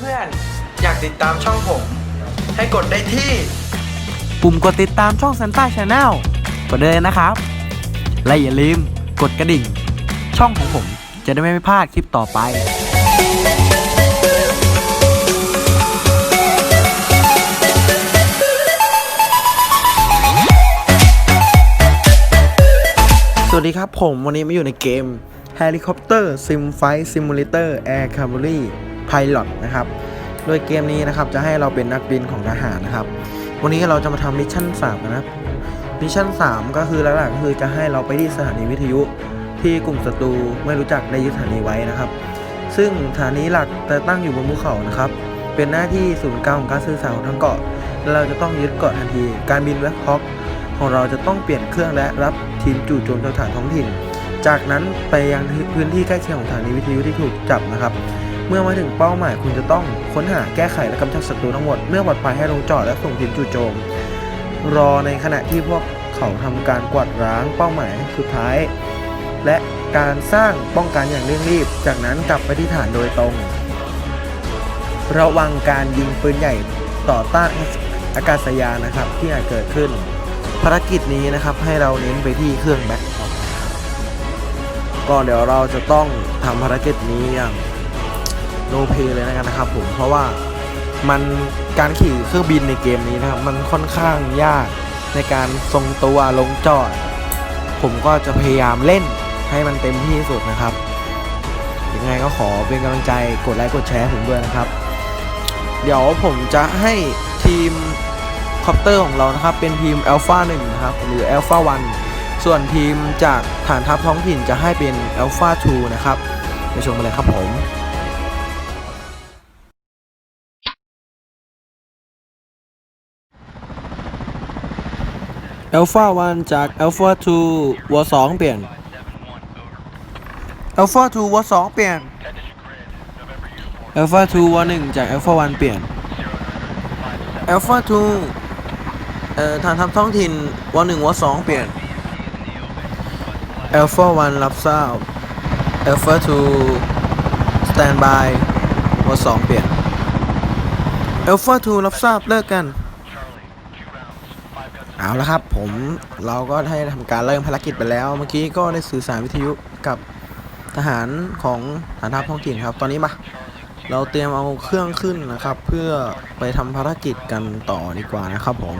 เพื่อนๆ อยากติดตามช่องผม ให้กดได้ที่ปุ่มกดติดตามช่องซันต้าชาแนลกดเลยนะครับ และอย่าลืมกดกระดิ่ง ช่องของผมจะได้ไม่พลาดคลิปต่อไปสวัสดีครับผมวันนี้มาอยู่ในเกม Helicopter Sim Flight Simulator Air Cavalry Pilot นะครับ โดยเกมนี้นะครับจะให้เราเป็นนักบินของทหารนะครับ วันนี้เราจะมาทำมิชชั่น3นะครับ มิชชั่น 3 ก็คือหลักๆคือจะให้เราไปที่สถานีวิทยุที่กลุ่มศัตรูไม่รู้จักได้ยึดสถานีไว้นะครับ ซึ่งสถานีหลักจะตั้งอยู่บนภูเขานะครับ เป็นหน้าที่ศูนย์กลางของการสื่อสารของทั้งเกาะ เราจะต้องยึดเกาะทันที การบินแว็กฮอคของเราจะต้องเปลี่ยนเครื่องและรับทีมจู่โจมสถานท้องถิ่น จากนั้นไปยังพื้นที่ใกล้เคียงของสถานีวิทยุที่ถูกจับนะครับ เมื่อมาถึงเป้าหมายคุณจะต้องค้นหาแก้ไขและกำจัดศัตรูทั้งหมด เมื่อปลอดภัยให้ลงจอดและส่งทีมจู่โจม รอในขณะที่พวกเขาทำการกวาดร้างเป้าหมายสุดท้าย และการสร้างป้องกันอย่างเร่งรีบ จากนั้นกลับไปที่ฐานโดยตรง ระวังการยิงปืนใหญ่ต่อต้านอากาศยานนะครับที่อาจเกิดขึ้น ภารกิจนี้นะครับให้เราเน้นไปที่เครื่องแบ็คท็อปก็เดี๋ยวเราจะต้องทำภารกิจนี้อย่าง โนเพเลยนะกันนะครับผมเพราะว่ามันการขี่เครื่องบินในเกมนี้นะครับมันค่อนข้างยากในการทรงตัวลงจอด ผมก็จะพยายามเล่นให้มันเต็มที่สุดนะครับยังไงก็ขอเป็นกำลังใจกดไลค์กดแชร์ผมด้วยนะครับ เดี๋ยวผมจะให้ทีมคอปเตอร์ของเรานะครับ เป็นทีม Alpha 1นะครับ หรือ Alpha 1 ส่วนทีมจากฐานทัพท้องถิ่นจะให้เป็น Alpha 2 นะครับ ไปชมกันเลยครับผม Alpha 1 จาก Alpha 2ว2เปลี่ยน Alpha 2ว2เปลี่ยน Alpha 2ว1จาก Alpha 1 เปลี่ยน Alpha 2 เอ่อฐานทัพท้องถิ่นว1ว2เปลี่ยน Alpha 1 รับทราบ Alpha 2 stand by ว2เปลี่ยน Alpha 2 รับทราบเลิกกัน เอาละครับผมเราก็ได้ทำการเริ่มภารกิจไปแล้ว เมื่อกี้ก็ได้สื่อสารวิทยุกับทหารของฐานทัพท้องถิ่นครับ ตอนนี้มาเราเตรียมเอาเครื่องขึ้นนะครับ เพื่อไปทำภารกิจกันต่อดีกว่านะครับผม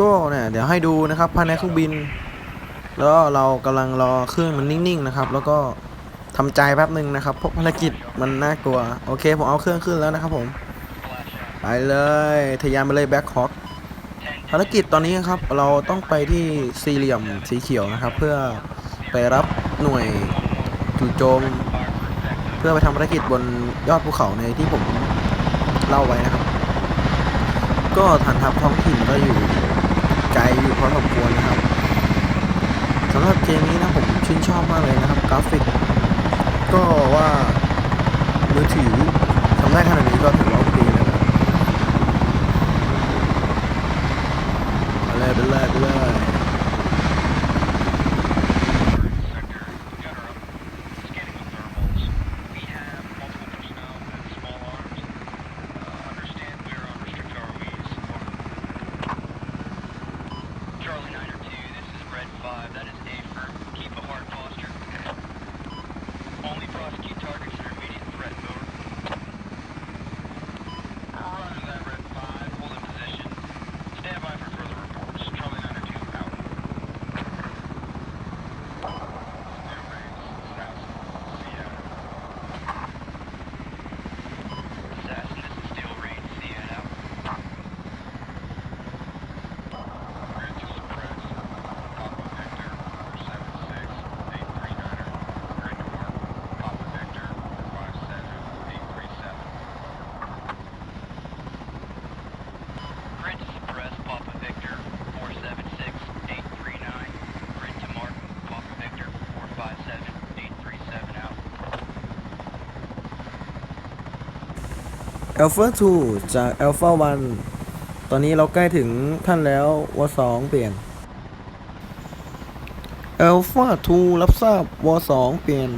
ก็เนี่ยเดี๋ยวให้ดูนะครับภายในเครื่องบิน แล้วเรากำลังรอเครื่องมันนิ่งๆนะครับ แล้วก็ทำใจแป๊บหนึ่งนะครับเพราะภารกิจมันน่ากลัวโอเคผมเอาเครื่องขึ้นแล้วนะครับผมไปเลยทะยานไปเลยแบ็คฮอค ภารกิจตอนนี้ครับเราต้องไปที่สี่เหลี่ยมสีเขียวนะครับ เพื่อไปรับหน่วยจู่โจม เพื่อไปทำภารกิจบนยอดภูเขาในที่ผมเล่าไว้นะครับ ก็ฐานทัพท้องถิ่นก็อยู่ไกลอยู่พอสมควรนะครับสำหรับเกมนี้นะผมชื่นชอบมากเลยนะครับ กราฟิก ก็ว่ามือถือทำได้ขนาดนี้ก็ถือว่าโอเคแล้วนะ ไป Alpha 2 จาก Alpha 1 ตอนนี้เราใกล้ถึงท่านแล้ววอ2เปลี่ยน Alpha 2 รับทราบวอ2เปลี่ยน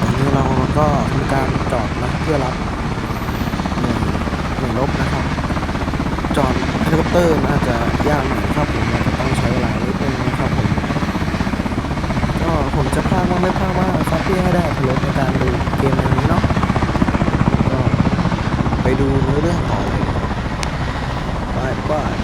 ตอนี้เราก็ทำการจอดนะเพื่อรับหนึ่วยหนึ่งลบนะครับ จอด เฮลิคอปเตอร์มันอาจจะยากหน่อยครับผมอาจจะต้องใช้เวลานิดนึงนะครับผมก็ผมจะพากว่าไม่พากว่าครับเพื่อให้ได้อรรถรสในการดูเกมนี้เนาะก็ไปดูเรื่องต่อเลยบายบาย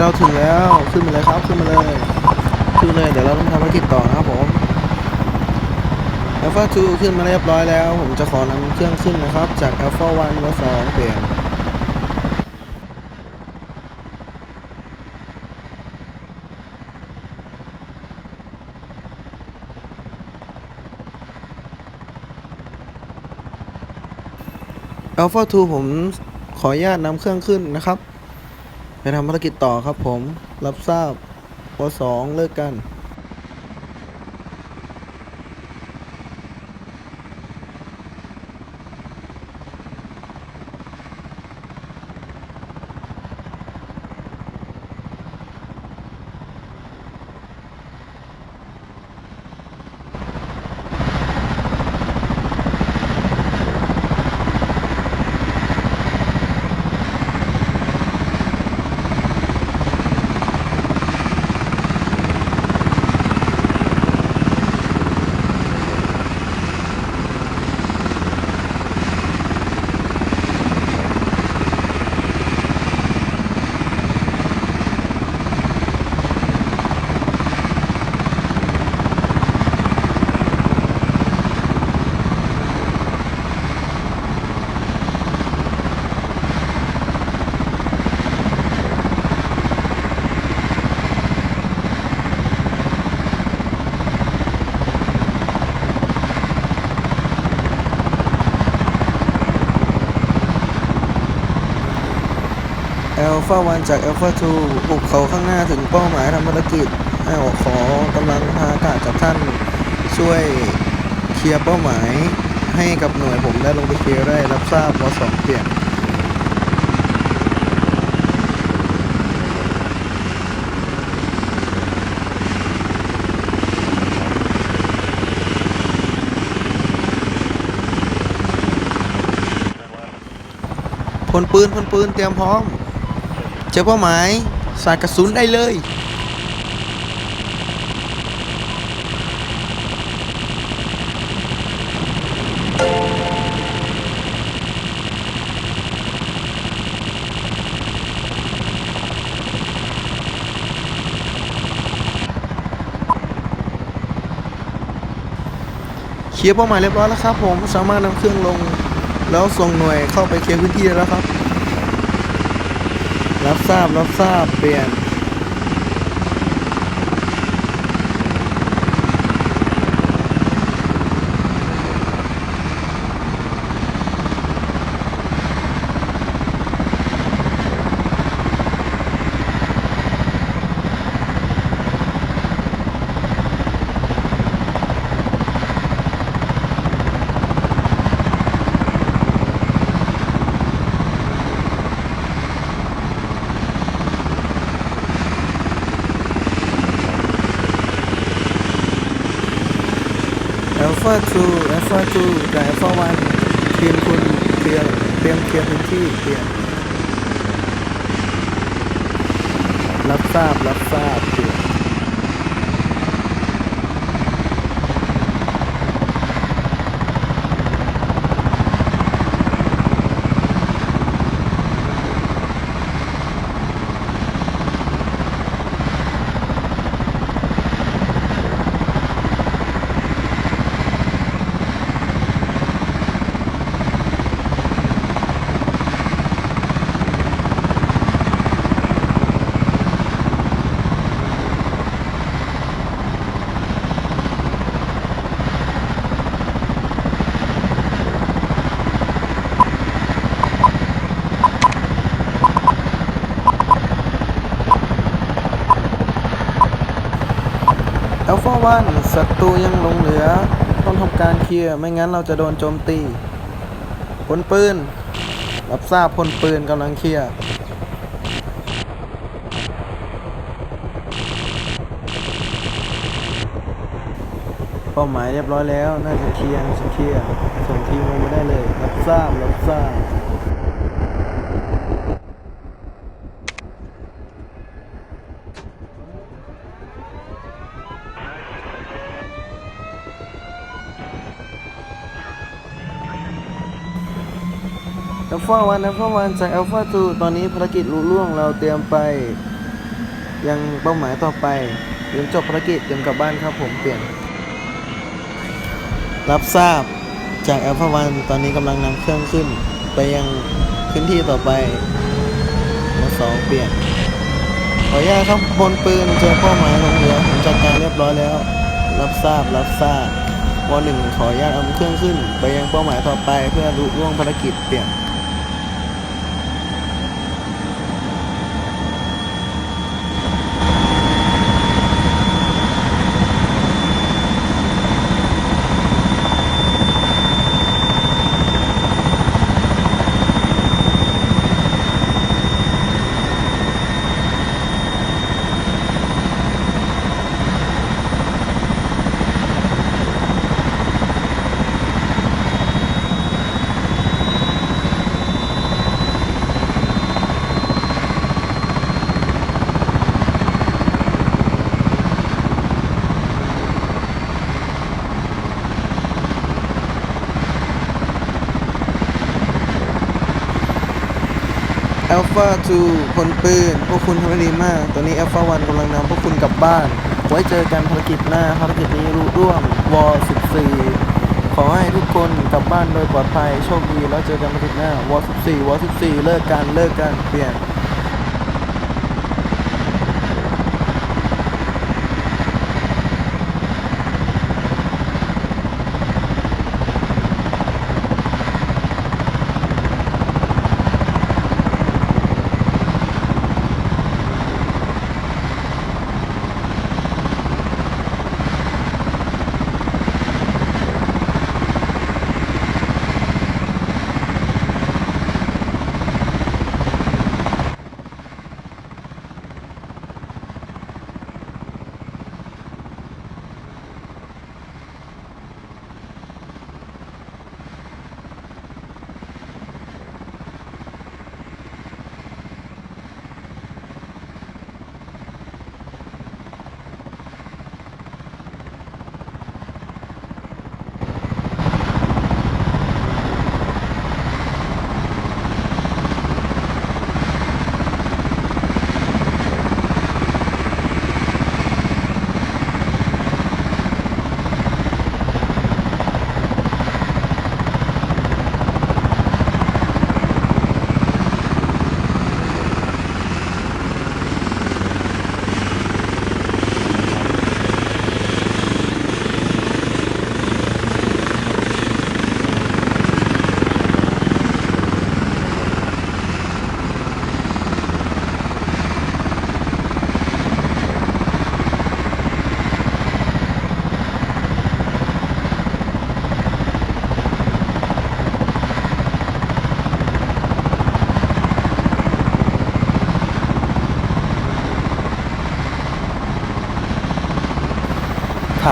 เราถึงแล้ว ขึ้นมาเลยครับ ขึ้นมาเลย ขึ้นเลย เดี๋ยวเราต้องทำภารกิจต่อนะครับผม Alpha 2ขึ้นมาเรียบร้อยแล้ว ผมจะขอนำเครื่องขึ้นนะครับ จาก Alpha 1มา2เปลี่ยน Alpha 2ผมขออนุญาตนำเครื่องขึ้นนะครับ ไปทำภารกิจต่อครับผม รับทราบวสองเลิกกัน Alpha 1จาก Alpha 2บุกเขาข้างหน้าถึงเป้าหมายทำภารกิจอ้าวขอกำลังทางอากาศจากท่าน ช่วยเคลียร์เป้าหมายให้กับหน่วยผมได้ลงไปเคลียร์ได้รับทราบวสองเปลี่ยนพลปืนพลปืนเตรียมพร้อม เจอเป้าหมายสาดกระสุนได้เลย เคลียร์เป้าหมายเรียบร้อยแล้วครับผมสามารถนำเครื่องลง แล้วส่งหน่วยเข้าไปเคลียร์พื้นที่ได้แล้วครับ รับทราบ รับทราบ เปลี่ยน Alpha 2 Alpha 2กับ Alpha 1ทีมคุณเคลียร์เตรียมเคลียร์พื้นที่เปลี่ยนรับทราบรับทราบเปลี่ยน อัลฟาวันศัตรูยังหลงเหลือ ต้องทำการเคลียร์ ไม่งั้นเราจะโดนโจมตีพลปืน รับทราบพลปืนกำลังเคลียร์เป้าหมายเรียบร้อยแล้ว น่าจะเคลียร์น่าจะเคลียร์ส่งทีมลงมาได้เลย รับทราบ รับทราบ อัลฟาวันอัลฟาวันจากอัลฟาทูตอนนี้ภารกิจลุล่วงเราเตรียมไป ยังเป้าหมายต่อไปเตรียมจบภารกิจเตรียมกลับบ้านครับผมเปลี่ยน รับทราบจากอัลฟาวันตอนนี้กำลังนำเครื่องขึ้น ไปยังพื้นที่ต่อไปมาสองเปลี่ยนขออนุญาตครับบนปืนเจอเป้าหมายลงเหลือผมจัดการเรียบร้อยแล้ว รับทราบรับทราบวหนึ่งขออนุญาตเอาเครื่องขึ้น ไปยังเป้าหมายต่อไปเพื่อลุล่วงภารกิจเปลี่ยน อัลฟา2คนปืน พวกคุณทำได้ดีมาก ตอนนี้อัลฟา1กำลังนำพวกคุณกลับบ้าน ไว้เจอกันภารกิจหน้าภารกิจนี้รู้ร่วมวอ14 ขอให้ทุกคนกลับบ้านโดยปลอดภัย โชคดี แล้วเจอกันภารกิจหน้าวอ14วอ14 เลิกกัน เลิกกัน เปลี่ยน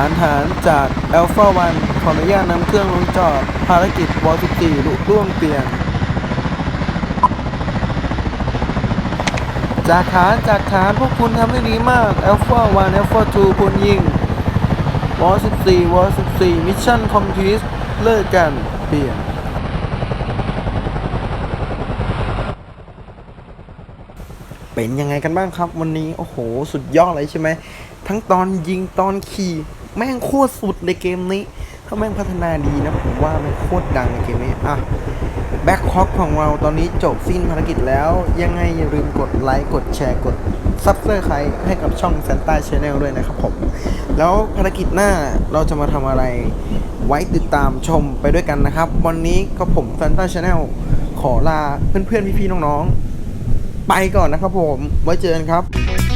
านฐานจาก Alpha 1 ขออนุญาตนำเครื่องลงจอด ภารกิจวอล14ลุล่วงเปลี่ยน จากฐานจากฐานพวกคุณทำได้ดีมาก Alpha 1 Alpha 2คุณยิงวอล14วอล14มิชชั่นคอมพลีทเลิกกันเปลี่ยนเป็นยังไงกันบ้างครับวันนี้ โอ้โห สุดยอดเลยใช่ไหม ทั้งตอนยิงตอนขี่ แม่งโคตรสุดในเกมนี้ ถ้าแม่งพัฒนาดีนะผมว่าแม่งโคตรดังในเกมนี้ อะแบ็คฮอ k ของเราตอนนี้จบสิ้นภารกิจแล้ว ยังไงอย่าลืมกดไลค์ กดแชร์ กดซับสไครต์ให้กับช่อง Santa Channel ด้วยนะครับผม แล้วภารกิจหน้าเราจะมาทำอะไรไว้ติดตามชมไปด้วยกันนะครับ วันนี้ก็ผม Santa Channel ขอลาเพื่อนๆ พี่ๆ น้องๆ ไปก่อนนะครับผม ไว้เจอกันครับ